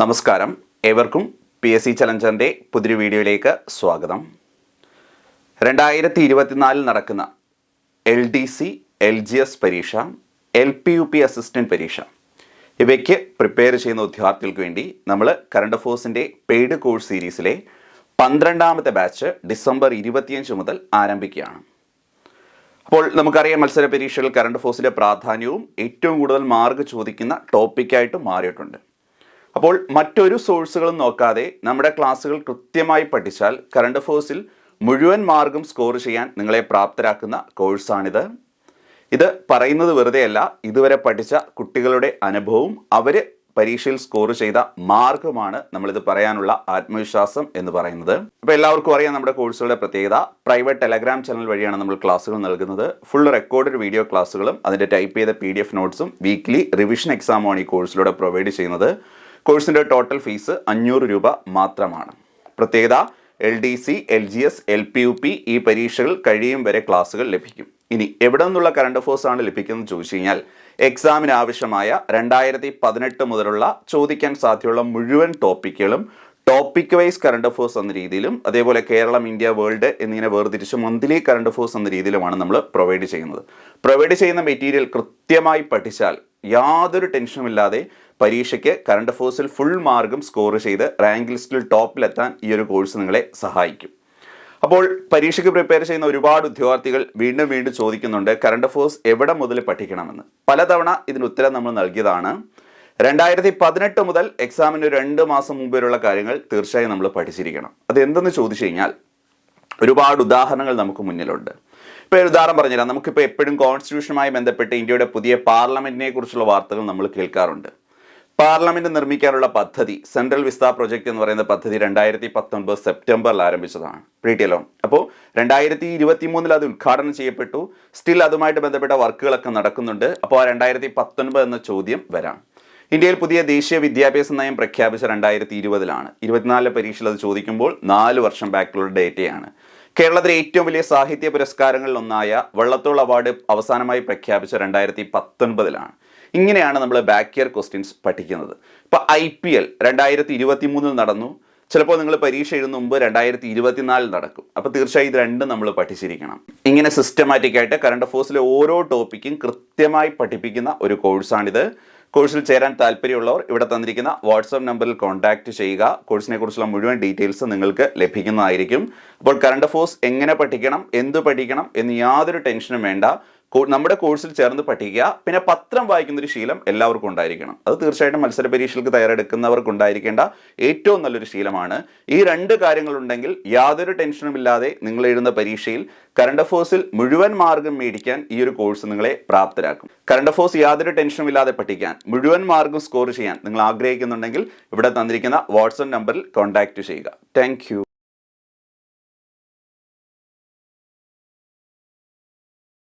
നമസ്കാരം. ഏവർക്കും P S C ചലഞ്ചറിന്റെ പുതിയൊരു വീഡിയോയിലേക്ക് സ്വാഗതം. രണ്ടായിരത്തി ഇരുപത്തിനാലിൽ നടക്കുന്ന L D C L G S പരീക്ഷ L P U P assistant പരീക്ഷ ഇവയ്ക്ക് പ്രിപ്പയർ ചെയ്യുന്ന ഉദ്യോഗാർത്ഥികൾക്ക് വേണ്ടി നമ്മൾ കറണ്ട് അഫേഴ്സിന്റെ പെയ്ഡ് കോഴ്സ് സീരീസിലെ പന്ത്രണ്ടാമത്തെ ബാച്ച് ഡിസംബർ ഇരുപത്തിയഞ്ച് മുതൽ ആരംഭിക്കുകയാണ്. അപ്പോൾ നമുക്കറിയാം മത്സര പരീക്ഷകൾ കറണ്ട് ഫോഴ്സിന്റെ പ്രാധാന്യവും ഏറ്റവും കൂടുതൽ മാർക്ക് ചോദിക്കുന്ന ടോപ്പിക്കായിട്ട് മാറിയിട്ടുണ്ട്. അപ്പോൾ മറ്റൊരു സോഴ്സുകളും നോക്കാതെ നമ്മുടെ ക്ലാസ്സുകൾ കൃത്യമായി പഠിച്ചാൽ കറണ്ട് അഫേഴ്സിൽ മുഴുവൻ മാർഗം സ്കോർ ചെയ്യാൻ നിങ്ങളെ പ്രാപ്തരാക്കുന്ന കോഴ്സാണിത്. ഇത് പറയുന്നത് വെറുതെയല്ല ഇതുവരെ പഠിച്ച കുട്ടികളുടെ അനുഭവവും അവർ പരീക്ഷയിൽ സ്കോർ ചെയ്ത മാർഗമാണ് നമ്മളിത് പറയാനുള്ള ആത്മവിശ്വാസം എന്ന് പറയുന്നത്. അപ്പോൾ എല്ലാവർക്കും അറിയാം നമ്മുടെ കോഴ്സുകളുടെ പ്രത്യേകത. പ്രൈവറ്റ് ടെലഗ്രാം ചാനൽ വഴിയാണ് നമ്മൾ ക്ലാസ്സുകൾ നൽകുന്നത്. ഫുൾ റെക്കോർഡഡ് വീഡിയോ ക്ലാസ്സുകളും അതിന്റെ ടൈപ്പ് ചെയ്ത പി ഡി എഫ് നോട്ട്സും വീക്ക്ലി റിവിഷൻ എക്സാമുമാണ് ഈ കോഴ്സിലൂടെ പ്രൊവൈഡ് ചെയ്യുന്നത്. കോഴ്സിന്റെ ടോട്ടൽ ഫീസ് അഞ്ഞൂറ് രൂപ മാത്രമാണ്. പ്രത്യേകത L D C L G S L P U P ഈ പരീക്ഷകൾ കഴിയും വരെ ക്ലാസ്സുകൾ ലഭിക്കും. ഇനി എവിടെ നിന്നുള്ള കറണ്ട് അഫേഴ്സ് ആണ് ലഭിക്കുന്നത് ചോദിച്ചു കഴിഞ്ഞാൽ എക്സാമിന് ആവശ്യമായ രണ്ടായിരത്തി പതിനെട്ട് മുതലുള്ള ചോദിക്കാൻ സാധ്യതയുള്ള മുഴുവൻ ടോപ്പിക്കുകളും ടോപ്പിക് വൈസ് കറണ്ട് അഫേഴ്സ് എന്ന രീതിയിലും അതേപോലെ കേരളം ഇന്ത്യ വേൾഡ് എന്നിങ്ങനെ വേർതിരിച്ച് മന്ത്ലി കറണ്ട് അഫേഴ്സ് എന്ന രീതിയിലുമാണ് നമ്മൾ പ്രൊവൈഡ് ചെയ്യുന്നത്. പ്രൊവൈഡ് ചെയ്യുന്ന മെറ്റീരിയൽ കൃത്യമായി പഠിച്ചാൽ യാതൊരു ടെൻഷനും ഇല്ലാതെ പരീക്ഷയ്ക്ക് കറണ്ട് അഫേഴ്സിൽ ഫുൾ മാർക്കും സ്കോർ ചെയ്ത് റാങ്ക് ലിസ്റ്റിൽ ടോപ്പിലെത്താൻ ഈ ഒരു കോഴ്സ് നിങ്ങളെ സഹായിക്കും. അപ്പോൾ പരീക്ഷയ്ക്ക് പ്രിപ്പയർ ചെയ്യുന്ന ഒരുപാട് ഉദ്യോഗാർത്ഥികൾ വീണ്ടും വീണ്ടും ചോദിക്കുന്നുണ്ട് കറണ്ട് അഫേഴ്സ് എവിടെ മുതൽ പഠിക്കണമെന്ന്? പലതവണ ഇതിന് ഉത്തരം നമ്മൾ നൽകിയതാണ് രണ്ടായിരത്തി പതിനെട്ട് മുതൽ എക്സാമിന് രണ്ട് മാസം മുമ്പ് കാര്യങ്ങൾ തീർച്ചയായും നമ്മൾ പഠിച്ചിരിക്കണം. അത് എന്തെന്ന് ചോദിച്ചു കഴിഞ്ഞാൽ ഒരുപാട് ഉദാഹരണങ്ങൾ നമുക്ക് മുന്നിലുണ്ട്. ഇപ്പോൾ ഒരു ഉദാഹരണം പറഞ്ഞുതരാം. നമുക്കിപ്പോൾ എപ്പോഴും കോൺസ്റ്റിറ്റ്യൂഷനുമായി ബന്ധപ്പെട്ട് ഇന്ത്യയുടെ പുതിയ പാർലമെന്റിനെ കുറിച്ചുള്ള വാർത്തകൾ നമ്മൾ കേൾക്കാറുണ്ട്. പാർലമെന്റ് നിർമ്മിക്കാനുള്ള പദ്ധതി സെൻട്രൽ വിസ്ത പ്രൊജക്ട് എന്ന് പറയുന്ന പദ്ധതി രണ്ടായിരത്തി പത്തൊൻപത് സെപ്റ്റംബറിൽ ആരംഭിച്ചതാണ്. പ്രീറ്റിയലോ അപ്പോൾ രണ്ടായിരത്തി ഇരുപത്തി മൂന്നിൽ അത് ഉദ്ഘാടനം ചെയ്യപ്പെട്ടു. സ്റ്റിൽ അതുമായിട്ട് ബന്ധപ്പെട്ട വർക്കുകളൊക്കെ നടക്കുന്നുണ്ട്. അപ്പോൾ ആ രണ്ടായിരത്തി പത്തൊൻപത് എന്ന ചോദ്യം വരാം. ഇന്ത്യയിൽ പുതിയ ദേശീയ വിദ്യാഭ്യാസ നയം പ്രഖ്യാപിച്ച രണ്ടായിരത്തി ഇരുപതിലാണ് ഇരുപത്തിനാലിലെ പരീക്ഷയിൽ അത് ചോദിക്കുമ്പോൾ നാല് വർഷം ബാക്കിലുള്ള ഡേറ്റയാണ്. കേരളത്തിലെ ഏറ്റവും വലിയ സാഹിത്യ പുരസ്കാരങ്ങളിൽ ഒന്നായ വള്ളത്തോൾ അവാർഡ് അവസാനമായി പ്രഖ്യാപിച്ച രണ്ടായിരത്തി പത്തൊൻപതിലാണ് ഇങ്ങനെയാണ് നമ്മൾ ബാക്ക് ഇയർ ക്വസ്റ്റ്യൻസ് പഠിക്കുന്നത്. ഇപ്പോൾ ഐ പി എൽ രണ്ടായിരത്തി ഇരുപത്തി മൂന്നിൽ നടന്നു. ചിലപ്പോൾ നിങ്ങൾ പരീക്ഷ എഴുതുന്ന മുമ്പ് രണ്ടായിരത്തി ഇരുപത്തിനാലിൽ നടക്കും. അപ്പോൾ തീർച്ചയായും ഇത് രണ്ടും നമ്മൾ പഠിച്ചിരിക്കണം. ഇങ്ങനെ സിസ്റ്റമാറ്റിക്കായിട്ട് കറണ്ട് അഫേഴ്സിലെ ഓരോ ടോപ്പിക്കും കൃത്യമായി പഠിപ്പിക്കുന്ന ഒരു കോഴ്സാണിത് കോഴ്സിൽ ചേരാൻ താല്പര്യമുള്ളവർ ഇവിടെ തന്നിരിക്കുന്ന വാട്സാപ്പ് നമ്പറിൽ കോൺടാക്റ്റ് ചെയ്യുക. കോഴ്സിനെ കുറിച്ചുള്ള മുഴുവൻ ഡീറ്റെയിൽസ് നിങ്ങൾക്ക് ലഭിക്കുന്നതായിരിക്കും. അപ്പോൾ കറണ്ട് അഫേഴ്സ് എങ്ങനെ പഠിക്കണം എന്ത് പഠിക്കണം എന്ന് യാതൊരു ടെൻഷനും വേണ്ട. നമ്മുടെ കോഴ്സിൽ ചേർന്ന് പഠിക്കുക പിന്നെ പത്രം വായിക്കുന്ന ഒരു ശീലം എല്ലാവർക്കും ഉണ്ടായിരിക്കണം. അത് തീർച്ചയായിട്ടും മത്സര പരീക്ഷകൾക്ക് തയ്യാറെടുക്കുന്നവർക്ക് ഉണ്ടായിരിക്കേണ്ട ഏറ്റവും നല്ലൊരു ശീലമാണ്. ഈ രണ്ട് കാര്യങ്ങളുണ്ടെങ്കിൽ യാതൊരു ടെൻഷനും ഇല്ലാതെ നിങ്ങൾ എഴുതുന്ന പരീക്ഷയിൽ കറണ്ട് അഫേഴ്സിൽ മുഴുവൻ മാർഗം മേടിക്കാൻ ഈ ഒരു കോഴ്സ് നിങ്ങളെ പ്രാപ്തരാക്കും. കറണ്ട് അഫേഴ്സ് യാതൊരു ടെൻഷനും ഇല്ലാതെ പഠിക്കാൻ മുഴുവൻ മാർഗം സ്കോർ ചെയ്യാൻ നിങ്ങൾ ആഗ്രഹിക്കുന്നുണ്ടെങ്കിൽ ഇവിടെ തന്നിരിക്കുന്ന വാട്സപ്പ് നമ്പറിൽ കോൺടാക്റ്റ് ചെയ്യുക. താങ്ക്